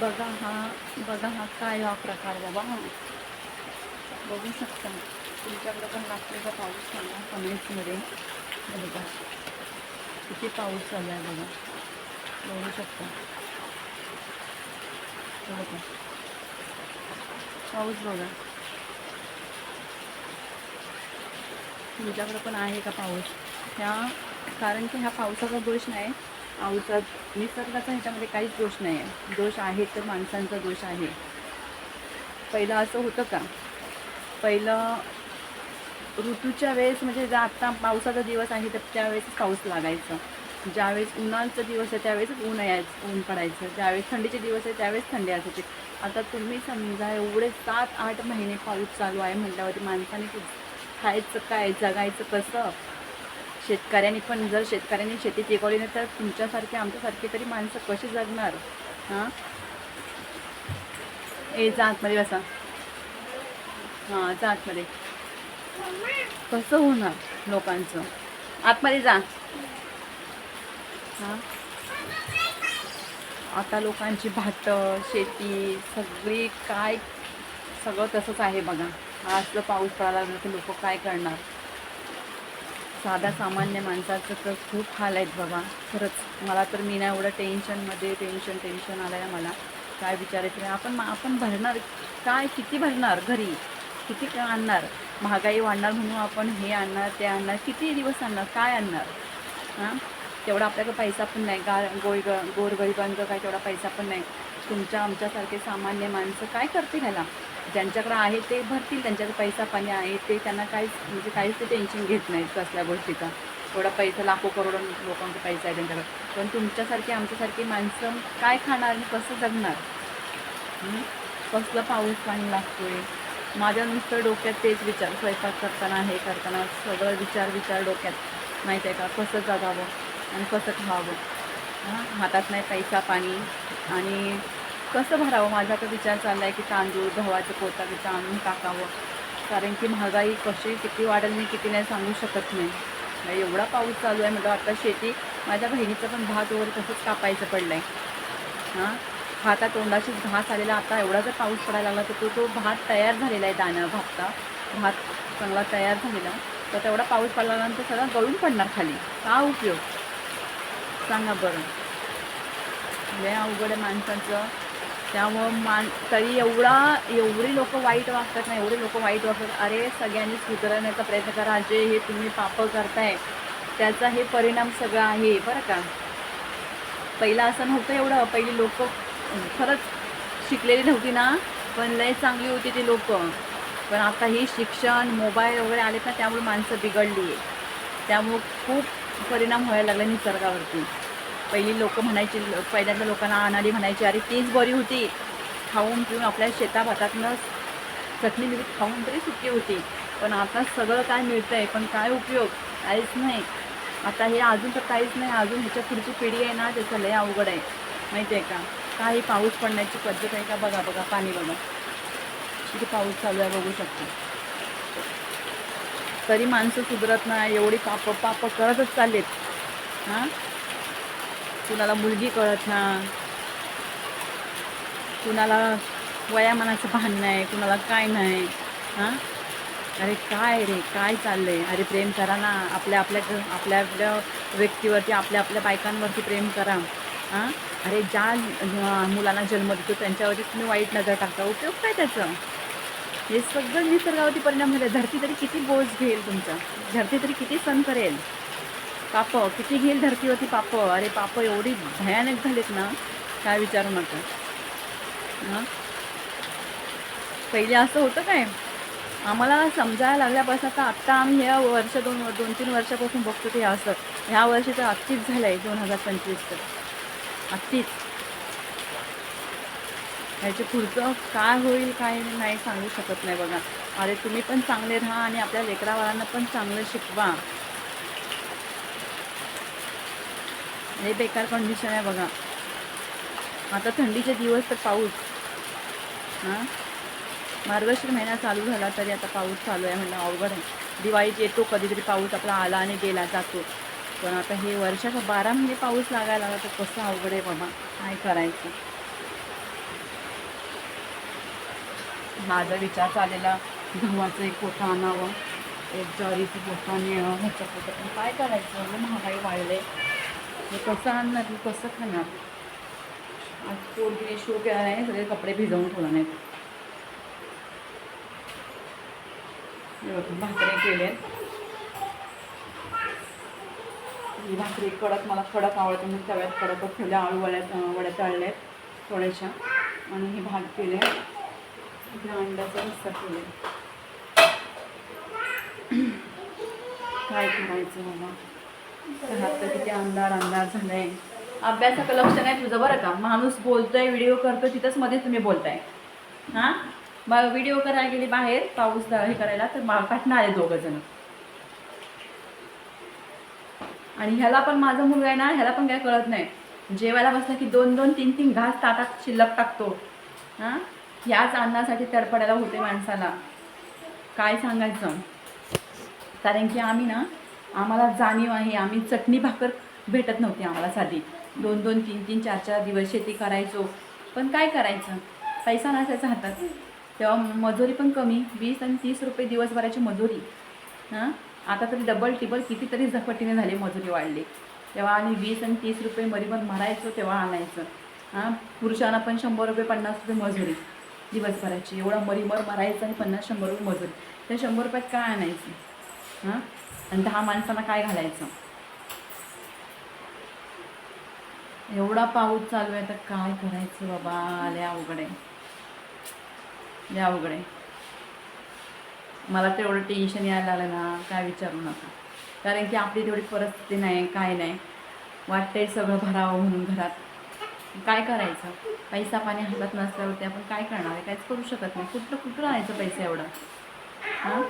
बघा हा हा हा प्रकार बाबा. बघू शकता. तुमच्याकडे पण का पाऊस सांगा कमेंट्समध्ये. हे बघा. किती पाऊस चालू आहे बघा. बघू शकता. हे बघा. पाऊस बघा. तुमच्याकडे का पाऊस? ह्या, कारण की ह्या पावसाचा दोष नाही. औषध निसर्गाचा ह्याच्यामध्ये काहीच दोष नाही आहे दोष आहे तर माणसांचा दोष आहे. पहिलं असं होतं का? पहिलं ऋतूच्या वेळेस म्हणजे जर आत्ता पावसाचा दिवस आहे तर त्यावेळेस पाऊस लागायचं. ज्यावेळेस उन्हाळचा दिवस आहे त्यावेळेस ऊन यायचं ऊन पडायचं. ज्यावेळेस थंडीचे दिवस आहे त्यावेळेस थंडी असायची. आता तुम्ही समजा एवढे सात आठ महिने पाऊस चालू आहे म्हटल्यावरती माणसाने खायचं काय जगायचं कसं? शेतकऱ्यांनी पण जर शेतकऱ्यांनी शेती पिकवली नाही तर तुमच्यासारखे आमच्यासारखे तरी माणसं कशी जगणार? हां? ए जा आतमध्ये बसा. हां जा आतमध्ये. कसं होणार लोकांचं? आतमध्ये जा. हां? आता लोकांची भातं शेती सगळी काय सगळं तसंच आहे बघा. असलं पाऊस पडायला लागला तर लोक काय करणार? साधा सामान्य माणसाचं तर खूप हाल आहेत बाबा. खरंच मला तर मी ना एवढं टेन्शनमध्ये टेन्शन टेन्शन आलं आहे मला काय विचारायचं नाही. आपण आपण भरणार. काय किती भरणार घरी? किती काय आणणार? महागाई वाढणार म्हणून आपण हे आणणार ते आणणार. किती दिवस आणणार? काय आणणार? हां? तेवढा आपल्याकडे पैसा पण नाही. गा गोय गोरगरिबांचं गोरगरिबांचा काय तेवढा पैसा पण नाही. तुमच्या आमच्यासारखे सामान्य माणसं काय करतील ह्याला? ज्यांच्याकडे आहे ते भरतील त्यांच्याकडे पैसा पाणी आहे ते त्यांना काहीच म्हणजे काहीच ते टेन्शन घेत नाहीत कसल्या गोष्टीचा. थोडा पैसा लाखो करोड लोकांचा पैसा आहे त्यांच्याकडे. पण तुमच्यासारखी आमच्यासारखी माणसं काय खाणार आणि कसं जगणार? कसलं पाऊस पाणी लागतोय? माझ्या नुसतं डोक्यात तेच विचार स्वयंपाक करताना हे करताना सगळं विचार विचार डोक्यात. माहीत आहे का? कसं जगावं आणि कसं खावं? हां? हातात नाही पैसा पाणी आणि कसं भरावं? माझा तर विचार चालला आहे की तांदूळ गव्हाचं पोता बिता आणून टाकावं. कारण की महागाई कशी किती वाढेल मी किती नाही सांगू शकत नाही. म्हणजे एवढा पाऊस चालू आहे म्हटलं आता शेती माझ्या बहिणीचं पण भात वगैरे तसंच कापायचं पडलं आहे हां भाता तोंडाशीच घास आलेला आता एवढा जर पाऊस पडायला लागला तर तो तो भात तयार झालेला आहे दाणं भातचा भात चांगला तयार झालेला. तर तेवढा पाऊस पडल्यानंतर सगळं गळून पडणार खाली. का उपयोग? सांगा बरं. लय अवघड आहे माणसांचं. त्यामुळं मान तरी एवढा एवढी लोक वाईट वागतात ना एवढे लोक वाईट वागतात. अरे सगळ्यांनी सुधारण्याचा प्रयत्न करा. जे हे तुम्ही पाप करताय त्याचा हे परिणाम सगळा आहे बरं का? पहिलं असं नव्हतं एवढं. पहिली लोक खरंच शिकलेली नव्हती ना. पण लय चांगली होती ती लोक. पण आता ही शिक्षण मोबाईल वगैरे आलेत ना त्यामुळे माणसं बिघडली. आहे त्यामुळं खूप परिणाम व्हायला लागला निसर्गावरती. पहिली लोक म्हणायची पहिल्यांदा लोकांना अनाडी म्हणायची अरे तीच बरी होती. खाऊन पिऊन आपल्या शेताभातातनं चटणी मिरची खाऊन तरी सुखी होती. पण आता सगळं काय मिळतं आहे पण काय उपयोग? काहीच नाही. आता हे अजून तर काहीच नाही अजून ह्याच्या पुढची पिढी आहे ना त्याचं लय अवघड आहे. माहिती आहे का? काही पाऊस पडण्याची पद्धत आहे का? बघा बघा पाणी बघा. किती पाऊस चालू आहे बघू शकतो. तरी माणसं सुधरत नाही एवढी पाप पाप करतच चाललेत. हां? कुणाला मुलगी कळत ना. कुणाला वयामानाचं भान नाही कुणाला काय नाही. हां? अरे काय रे काय चाललंय? अरे प्रेम करा ना. आपल्या आपल्या आपल्या आपल्या व्यक्तीवरती आपल्या आपल्या बायकांवरती प्रेम करा. हां? अरे ज्या मुलांना जन्म देतो त्यांच्यावरती तुम्ही वाईट नजर टाकता. उपयोग काय त्याचं? हे सगळं निसर्गावरती परिणाम झाले. धरती तरी किती बोज घेईल तुमचा. धरती तरी किती सण करेल. पाप किती घेईल धरतीवरती पाप? अरे पाप एवढी भयानक झालीत ना काय विचारू नका. हां? पहिले असं होतं काय? आम्हाला समजायला लागल्यापासून आता आत्ता आम्ही ह्या वर्ष दोन दोन तीन वर्षापासून बघतो ते असं. ह्या वर्षी तर अत्तीच झालं आहे दोन हजार पंचवीस तर. अत्तीच ह्याचे पुढचं काय होईल काय नाही सांगू शकत नाही बघा. अरे तुम्ही पण चांगले राहा आणि आपल्या लेकरावाळांना पण चांगलं शिकवा. हे बेकार कंडिशन आहे बघा. आता थंडीचे दिवस तर पाऊस. हां? मार्गशीर महिना चालू झाला तरी आता पाऊस चालू आहे म्हणलं अवघड आहे. दिवाळीत येतो कधीतरी पाऊस आपला आला आणि गेला जातो. पण आता हे वर्षाचा बारा महिने पाऊस लागायला लागला तर कसं अवघड आहे बाबा? काय करायचं? माझा विचार चाललेला गव्हाचं एक पोठा आणावं. एक ज्वारीचं पोठा नेणं ह्याच्या ह्याचं पण काय करायचं? महागाई वाढले हे कसं आणणार मी कसं खाणार? आज पोरगीने शो केला नाही सगळे कपडे भिजवून ठेवला नाहीत हे भाकरी केले ही भाकरी कडक मला कडक आवडते मी तव्यात कडकच ठेवले आळू वड्यात वड्या तळल्या थोड्याशा. आणि हे भात केले इथे अंड्याचा रस्सा केले काय करायचं मला घरात तर किती अंधार अंधार झालाय. अभ्यासाचं लक्ष नाही तुझं बरं का? माणूस बोलतोय व्हिडिओ करतो तिथंच मध्ये तुम्ही बोलताय. हां? मग व्हिडिओ करायला गेली बाहेर पाऊस हे करायला तर मा पाठणं आले दोघं जण आणि ह्याला पण माझा मुलगा आहे ना ह्याला पण काय कळत नाही. जेवायला बसला की दोन दोन तीन तीन घास ताटात शिल्लक टाकतो. हां? ह्याच अन्नासाठी तडपडायला होते माणसाला. काय सांगायचं? कारण की आम्ही ना आम्हाला जाणीव आहे आम्ही चटणी भाकर भेटत नव्हती आम्हाला साधी. दोन दोन तीन तीन चार चार दिवस शेती करायचो. पण काय करायचं? पैसा नसायचा हातात. तेव्हा मजुरी पण कमी. वीस आणि तीस रुपये दिवसभराची मजुरी. हां? आता तरी डबल टिबल कितीतरी झपटीने झाले मजुरी वाढली. तेव्हा आम्ही वीस आणि तीस रुपये मरीवर मरायचो तेव्हा आणायचं. हां? पुरुषांना पण शंभर रुपये पन्नास रुपये मजुरी दिवसभराची. एवढा मरीमर मारायचं आणि पन्नास शंभर रुपये मजुरी. त्या शंभर रुपयात काय आणायचं? हां? आणि दहा माणसांना काय घालायचं? एवढा पाऊस चालू आहे तर काय करायचं बाबा? लय अवघड आहे. लय अवघड आहे. मला तर एवढं टेन्शन यायला लागलं ना काय विचारू नका. कारण की आपली तेवढी परिस्थिती नाही काय नाही. वाटतंय सगळं भरावं म्हणून घरात. काय करायचं? पैसा पाणी हातात नसल्यावरती आपण काय करणार आहे? काहीच करू शकत नाही. कुठलं कुठं राहायचं पैसा एवढा? हां?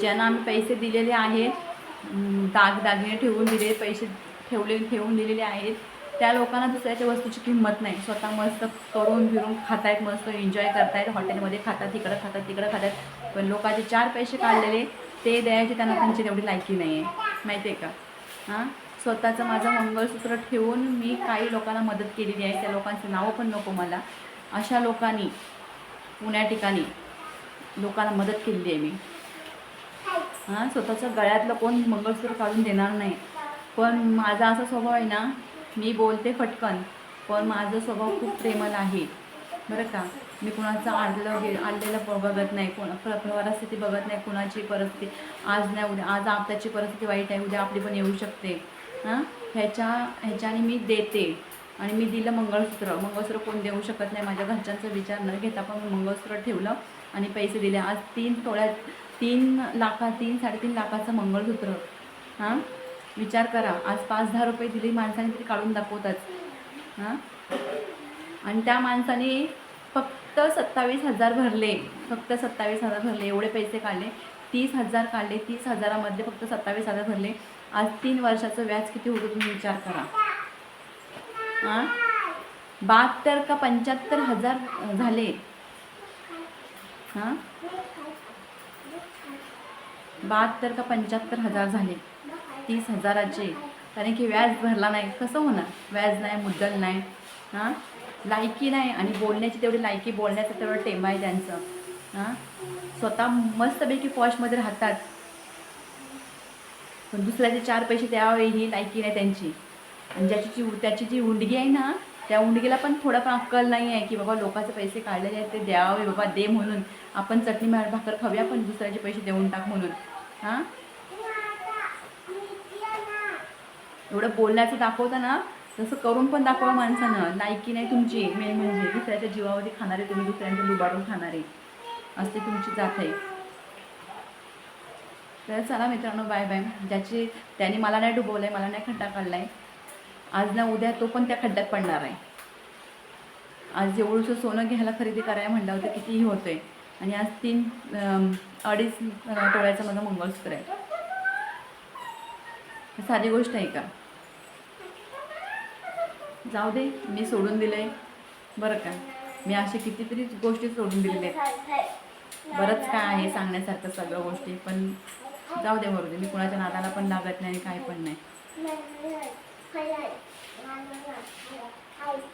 ज्यांना आम्ही पैसे दिलेले आहेत दाग दागदागिने ठेवून दिले पैसे ठेवले ठेवून दिलेले आहेत त्या लोकांना दुसऱ्याच्या वस्तूची किंमत नाही. स्वतः मस्त करून फिरून खातायत मस्त एन्जॉय करतायत हॉटेलमध्ये खातात तिकडं खातात तिकडं खातात. पण लोकांचे चार पैसे काढलेले ते द्यायचे त्यांना त्यांची तेवढी लायकी नाही आहे माहिती आहे का? हां? स्वतःचं माझं मंगळसूत्र ठेवून मी काही लोकांना मदत केलेली आहे. त्या लोकांचं नावं पण नको मला. अशा लोकांनी पुण्या ठिकाणी लोकांना मदत केलेली आहे मी. हां स्वतःच्या गळ्यातलं कोण मंगळसूत्र काढून देणार नाही. पण माझा असा स्वभाव आहे ना मी बोलते फटकन पण माझा स्वभाव खूप प्रेमल आहे. बरं का? मी कुणाचं आडलं गे आडलेलं ब- बघत नाही. कोण परिस्थिती बघत नाही कुणाची परिस्थिती. आज नाही उद्या आज आपल्याची परिस्थिती वाईट आहे उद्या आपली पण येऊ शकते. हां? ह्याच्या ह्याच्याने मी देते. आणि मी दिलं मंगळसूत्र. मंगळसूत्र कोण देऊ शकत नाही? माझ्या घरच्यांचा विचार न घेता पण मी मंगळसूत्र ठेवलं आणि पैसे दिले. आज तीन तोळ्यात तीन लाखा तीन साडेतीन लाखाचं मंगळसूत्र. हां? विचार करा. आज पाच दहा रुपये दिले माणसाने तरी काढून दाखवतात. हां? आणि त्या माणसाने फक्त सत्तावीस हजार भरले. फक्त सत्तावीस हजार भरले. एवढे पैसे काढले. तीस हजार काढले. तीस हजारामध्ये फक्त सत्तावीस हजार भरले. आज तीन वर्षाचं व्याज किती होतं तुम्ही विचार करा. हां? बहात्तर का पंच्याहत्तर हजार झाले. हां? बहात्तर का पंच्याहत्तर हजार झाले. तीस हजाराचे. कारण की व्याज भरला नाही. कसं होणार? व्याज नाही मुद्दल नाही. हां? लायकी नाही. आणि बोलण्याची तेवढी लायकी बोलण्याचं तेवढं टेम आहे त्यांचं. हां? स्वतः मस्तपैकी पॉशमध्ये राहतात. पण दुसऱ्याचे चार पैसे द्यावे ही लायकी नाही त्यांची. आणि ज्याची जी त्याची जी उंडगी आहे ना त्या उंडगीला पण थोडा पण अक्कल नाही आहे की बाबा लोकांचे पैसे काढलेले आहेत ते द्यावे बाबा दे म्हणून. आपण चटणी भाकर खाऊया पण दुसऱ्याचे पैसे देऊन टाक म्हणून. हां? एवढं बोलण्याचं दाखवतं ना तसं करून पण दाखवा माणसानं. लायकी नाही तुमची मेन म्हणजे. दुसऱ्याच्या जीवावरती खाणारे तुम्ही दुसऱ्यांचं लुबाडून खाणारे. असते तुमची जात आहे. तर चला मित्रांनो बाय बाय ज्याची त्याने मला नाही डुबवलं आहे मला नाही खड्डा काढला आहे आज ना उद्या तो पण त्या खड्ड्यात पडणार आहे. आज एवढंसं सोनं घ्यायला खरेदी करायला म्हणलं होतं कितीही होतं आहे आणि आज तीन अडीच टोळ्याचं तोळ्याचं माझं मंगळसूत्र आहे. साधी गोष्ट आहे का? जाऊ दे मी सोडून दिलं आहे बरं का? मी असे कितीतरी गोष्टी सोडून दिलेल्या आहेत. बरंच काय आहे सांगण्यासारखं सगळं गोष्टी पण जाऊ दे मरू दे मी कुणाच्या नादाला पण लागत नाही आणि काय पण नाही.